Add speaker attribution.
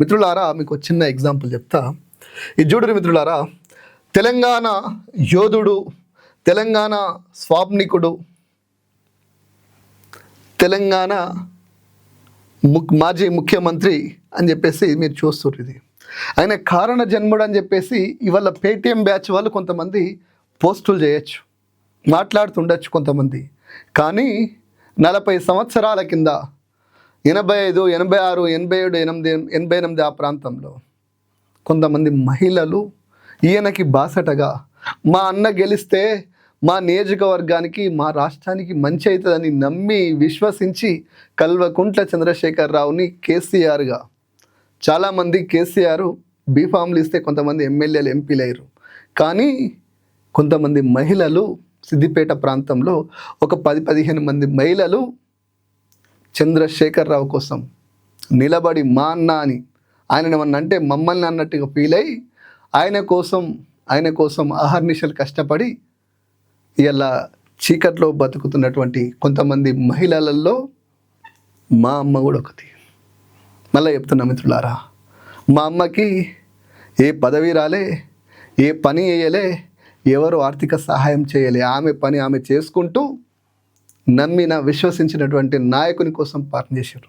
Speaker 1: మిత్రులారా మీకు చిన్న ఎగ్జాంపుల్ చెప్తా. ఈ చూడరు మిత్రులారా తెలంగాణ యోధుడు తెలంగాణ స్వాప్నికుడు తెలంగాణ ముక్ మాజీ ముఖ్యమంత్రి అని చెప్పేసి మీరు చూస్తున్నారు ఇది. ఆయన కారణ జన్ముడు అని చెప్పేసి ఇవాళ పేటిఎం బ్యాచ్ వాళ్ళు కొంతమంది పోస్టులు చేయొచ్చు మాట్లాడుతుండొచ్చు కొంతమంది. కానీ నలభై సంవత్సరాల కింద ఎనభై ఐదు ఎనభై ఆరు ఎనభై ఏడు ఎనిమిది ఎనభై ఎనిమిది ఆ ప్రాంతంలో కొంతమంది మహిళలు ఈయనకి బాసటగా మా అన్న గెలిస్తే మా నియోజకవర్గానికి మా రాష్ట్రానికి మంచి అవుతుందని నమ్మి విశ్వసించి కల్వకుంట్ల చంద్రశేఖరరావుని కేసీఆర్గా చాలామంది కేసీఆర్ బీఫామ్లు ఇస్తే కొంతమంది ఎమ్మెల్యేలు ఎంపీలు అయ్యారు. కానీ కొంతమంది మహిళలు సిద్దిపేట ప్రాంతంలో ఒక పది పదిహేను మంది మహిళలు చంద్రశేఖరరావు కోసం నిలబడి మా అన్న అని ఆయన ఏమన్నా అంటే మమ్మల్ని అన్నట్టుగా ఫీల్ అయ్యి ఆయన కోసం ఆయన కోసం అహర్నిశలు కష్టపడి ఇలా చీకట్లో బతుకుతున్నటువంటి కొంతమంది మహిళలలో మా అమ్మ కూడా ఒకటి. మళ్ళీ చెప్తున్నా మిత్రులారా మా అమ్మకి ఏ పదవి రాలే ఏ పని వేయలే ఎవరు ఆర్థిక సహాయం చేయలే. ఆమె పని ఆమె చేసుకుంటూ నమ్మిన విశ్వసించినటువంటి నాయకుని కోసం పనిచేశారు